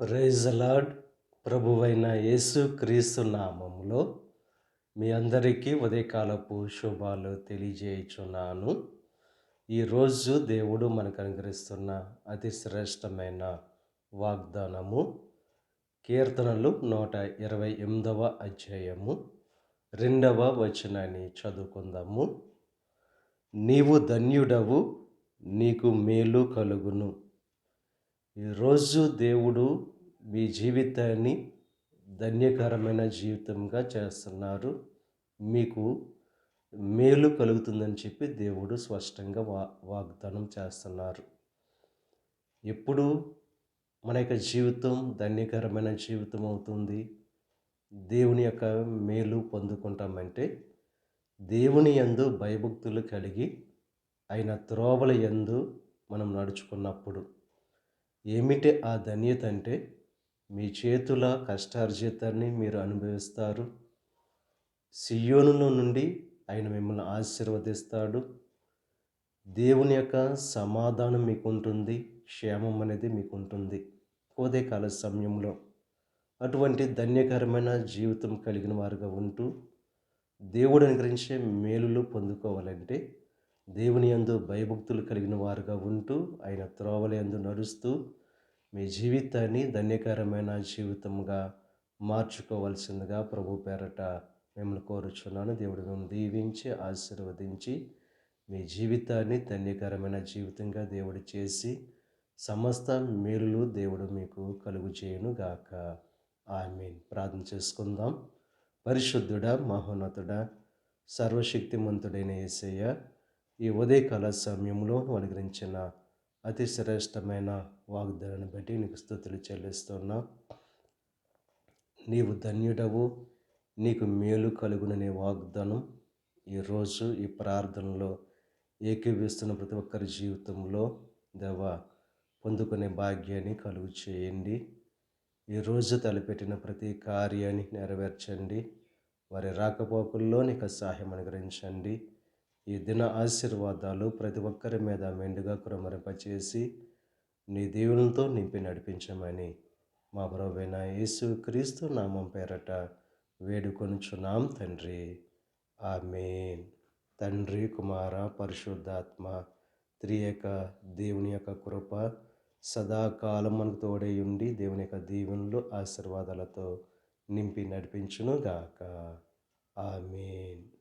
Praise ప్రభువైన యేసు క్రీస్తు నామంలో మీ అందరికీ ఉదయకాలపు శుభాలు తెలియజేయుచున్నాను. ఈరోజు దేవుడు మనకు అనుగ్రహిస్తున్న అతి శ్రేష్టమైన వాగ్దానము కీర్తనలు నూట ఇరవై ఎనిమిదవ అధ్యాయము రెండవ వచనాన్ని చదువుకుందాము. నీవు ధన్యుడవు నీకు మేలు కలుగును. ఈరోజు దేవుడు మీ జీవితాన్ని ధన్యకరమైన జీవితంగా చేస్తున్నారు. మీకు మేలు కలుగుతుందని చెప్పి దేవుడు స్పష్టంగా వా వాగ్దానం చేస్తున్నారు. ఎప్పుడు మన యొక్క జీవితం ధన్యకరమైన జీవితం అవుతుంది. దేవుని యొక్క మేలు పొందుకుంటామంటే దేవుని యందు భయభక్తులు కలిగి ఆయన త్రోవల యందు మనం నడుచుకున్నప్పుడు ఏమిటి ఆ ధన్యత అంటే? మీ చేతుల కష్టార్జితాన్ని మీరు అనుభవిస్తారు. సియోనులో నుండి ఆయన మిమ్మల్ని ఆశీర్వదిస్తాడు. దేవుని యొక్క సమాధానం మీకు ఉంటుంది క్షేమం అనేది మీకు ఉంటుంది ఉదయకాల సమయంలో అటువంటి ధన్యకరమైన జీవితం కలిగిన వారుగా ఉంటూ దేవుడు అనుగ్రహించే మేలులు పొందుకోవాలంటే దేవుని యందు భయభక్తులు కలిగిన వారుగా ఉంటూ ఆయన త్రోవలయందు నడుస్తూ మీ జీవితాన్ని ధన్యకరమైన జీవితంగా మార్చుకోవాల్సిందిగా ప్రభు పేరట మిమ్మల్ని కోరుచున్నాను. దేవుడు మిమ్మల్ని దీవించి ఆశీర్వదించి మీ జీవితాన్ని ధన్యకరమైన జీవితంగా దేవుడు చేసి సమస్త మేలులు దేవుడు మీకు కలుగు చేయను గాక ఆమె ప్రార్థన చేసుకుందాం. పరిశుద్ధుడా మహోన్నతుడా సర్వశక్తిమంతుడైన ఏసయ్య ఈ ఉదయకాల సమయంలో అనుగ్రహించిన అతి శ్రేష్టమైన వాగ్దానాన్ని బట్టి నీకు స్థుతులు చెల్లిస్తున్నా. నీవు ధన్యుడవు నీకు మేలు కలుగుననే వాగ్దానం. ఈరోజు ఈ ప్రార్థనలో ఏకీవిస్తున్న ప్రతి ఒక్కరి జీవితంలో దేవ పొందుకునే భాగ్యాన్ని కలుగు చేయండి. ఈరోజు తలపెట్టిన ప్రతి కార్యాన్ని నెరవేర్చండి. వారి రాకపోకల్లో నీకు సహాయం అనుగ్రహించండి. ఈ దిన ఆశీర్వాదాలు ప్రతి ఒక్కరి మీద మెండుగా కురమరింపచేసి నీ దేవునితో నింపి నడిపించమని మా ప్రభువైన యేసు క్రీస్తు నామం పేరట వేడుకొనుచున్నాం తండ్రి. ఆమెన్. తండ్రి కుమార పరిశుద్ధాత్మ త్రియక దేవుని యొక్క కృప సదాకాలం మనకు తోడై ఉండి దేవుని యొక్క దీవెనలు ఆశీర్వాదాలతో నింపి నడిపించునుగాక. ఆమెన్.